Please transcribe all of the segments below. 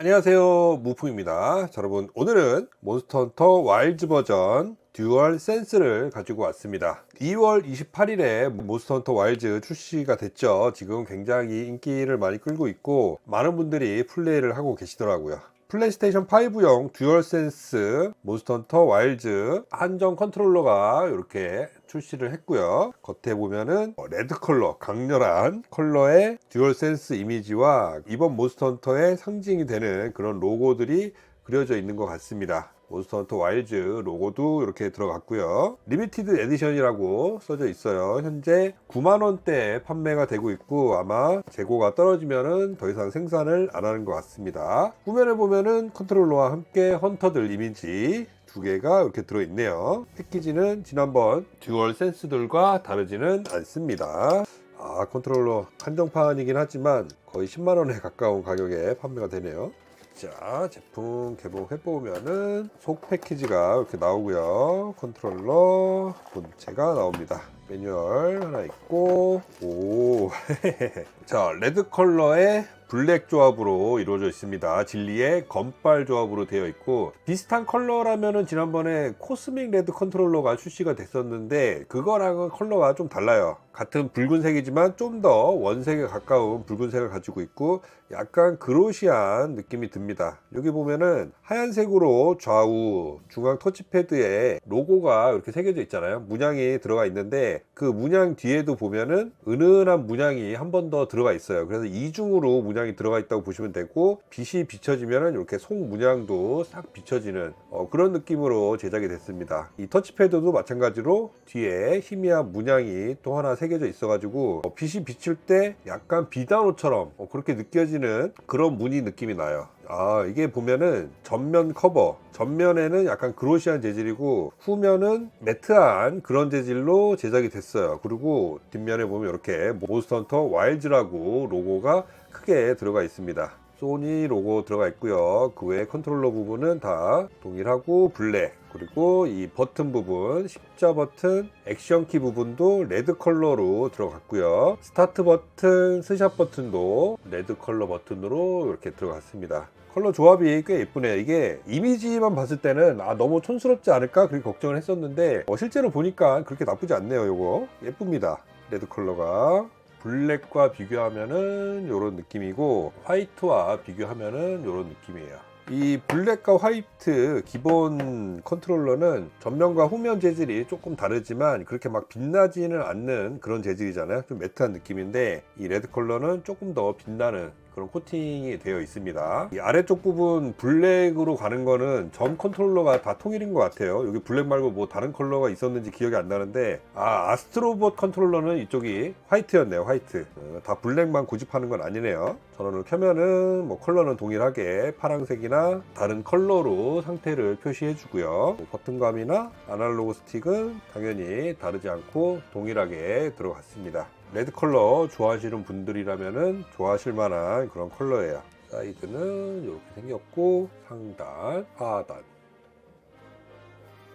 안녕하세요. 무풍입니다. 자, 여러분 오늘은 몬스터 헌터 와일드 버전 듀얼 센스를 가지고 왔습니다. 2월 28일에 몬스터 헌터 와일드 출시가 됐죠. 지금 굉장히 인기를 많이 끌고 있고 많은 분들이 플레이를 하고 계시더라고요 플레이스테이션 5용 듀얼센스 몬스터 헌터 와일드 한정 컨트롤러가 이렇게 출시를 했고요. 겉에 보면은 레드 컬러, 강렬한 컬러의 듀얼센스 이미지와 이번 몬스터 헌터의 상징이 되는 그런 로고들이 그려져 있는 것 같습니다. 몬스터 헌터 와일즈 로고도 이렇게 들어갔고요. 리미티드 에디션이라고 써져 있어요. 현재 9만원대에 판매가 되고 있고 아마 재고가 떨어지면은 더 이상 생산을 안 하는 것 같습니다. 후면에 보면은 컨트롤러와 함께 헌터들 이미지 두 개가 이렇게 들어있네요. 패키지는 지난번 듀얼 센스들과 다르지는 않습니다. 아, 컨트롤러 한정판이긴 하지만 거의 10만원에 가까운 가격에 판매가 되네요. 자, 제품 개봉해 보면은 속 패키지가 이렇게 나오고요. 컨트롤러 본체가 나옵니다. 매뉴얼 하나 있고, 오, 자, 레드 컬러의 블랙 조합으로 이루어져 있습니다. 진리의 검빨 조합으로 되어 있고 비슷한 컬러라면은 지난번에 코스믹 레드 컨트롤러가 출시가 됐었는데 그거랑은 컬러가 좀 달라요. 같은 붉은색이지만 좀 더 원색에 가까운 붉은색을 가지고 있고 약간 그로시한 느낌이 듭니다. 여기 보면은 하얀색으로 좌우 중앙 터치패드에 로고가 이렇게 새겨져 있잖아요. 문양이 들어가 있는데 그 문양 뒤에도 보면은 은은한 문양이 한 번 더 들어가 있어요. 그래서 이중으로 문양이 들어가 있다고 보시면 되고 빛이 비춰지면은 이렇게 속 문양도 싹 비춰지는 어, 그런 느낌으로 제작이 됐습니다. 이 터치패드도 마찬가지로 뒤에 희미한 문양이 또 하나 새겨져 있어가지고 어, 빛이 비칠 때 약간 비단호처럼 어, 그렇게 느껴지는 그런 무늬 느낌이 나요. 아 이게 보면은 전면 커버. 전면에는 약간 그로시한 재질이고 후면은 매트한 그런 재질로 제작이 됐어요. 그리고 뒷면에 보면 이렇게 몬스터 헌터 와일즈라고 로고가 크게 들어가 있습니다 소니 로고 들어가 있고요 그 외에 컨트롤러 부분은 다 동일하고 블랙 그리고 이 버튼 부분 십자 버튼 액션 키 부분도 레드 컬러로 들어갔고요 스타트 버튼 스샷 버튼도 레드 컬러 버튼으로 이렇게 들어갔습니다 컬러 조합이 꽤 예쁘네요. 이게 이미지만 봤을 때는 아 너무 촌스럽지 않을까 그렇게 걱정을 했었는데 어, 실제로 보니까 그렇게 나쁘지 않네요. 요거 예쁩니다. 레드 컬러가 블랙과 비교하면은 이런 느낌이고 화이트와 비교하면은 이런 느낌이에요. 이 블랙과 화이트 기본 컨트롤러는 전면과 후면 재질이 조금 다르지만 그렇게 막 빛나지는 않는 그런 재질이잖아요. 좀 매트한 느낌인데 이 레드 컬러는 조금 더 빛나는 그런 코팅이 되어 있습니다. 이 아래쪽 부분 블랙으로 가는 거는 전 컨트롤러가 다 통일인 것 같아요. 여기 블랙 말고 뭐 다른 컬러가 있었는지 기억이 안 나는데 아 아스트로봇 컨트롤러는 이쪽이 화이트였네요. 화이트. 어, 다 블랙만 고집하는 건 아니네요. 전원을 켜면은 뭐 컬러는 동일하게 파란색이나 다른 컬러로 상태를 표시해 주고요. 뭐 버튼감이나 아날로그 스틱은 당연히 다르지 않고 동일하게 들어갔습니다. 레드 컬러 좋아하시는 분들이라면은 좋아하실 만한 그런 컬러예요. 사이드는 이렇게 생겼고 상단, 하단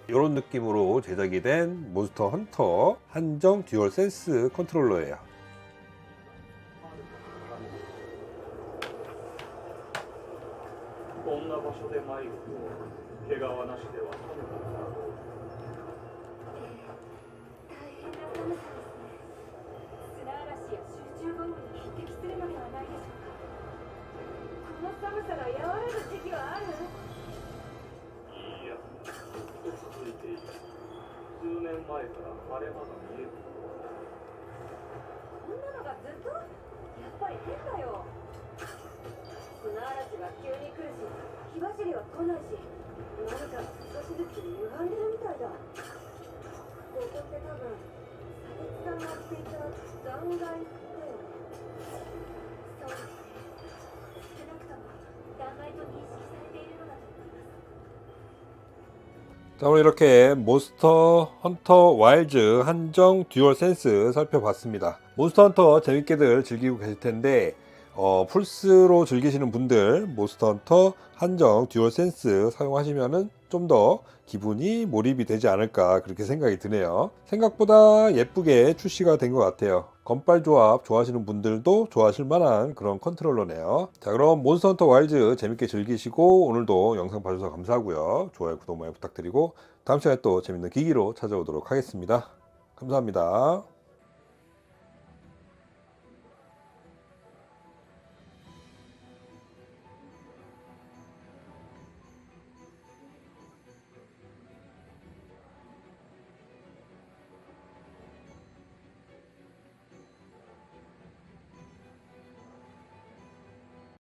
이런 느낌으로 제작이 된 몬스터 헌터 한정 듀얼 센스 컨트롤러예요. 寒さが和らぐ時期はあるいやずっと続いている数年前から晴れ間が見えるこんなのがずっとやっぱり変だよ。砂嵐が急に来るし火走りは来ないし何か少しずつ歪んでるみたいだここって多分佐々木さんが着ていた残骸 자 오늘 이렇게 몬스터 헌터 와일즈 한정 듀얼 센스 살펴봤습니다. 몬스터 헌터 재밌게들 즐기고 계실 텐데 어, 플스로 즐기시는 분들 몬스터 헌터 한정 듀얼 센스 사용하시면은 좀 더 기분이 몰입이 되지 않을까 그렇게 생각이 드네요. 생각보다 예쁘게 출시가 된 것 같아요. 건빨 조합 좋아하시는 분들도 좋아하실 만한 그런 컨트롤러네요. 자, 그럼 몬스터 헌터 와일즈 재밌게 즐기시고 오늘도 영상 봐주셔서 감사하고요. 좋아요, 구독 많이 부탁드리고 다음 시간에 또 재밌는 기기로 찾아오도록 하겠습니다. 감사합니다.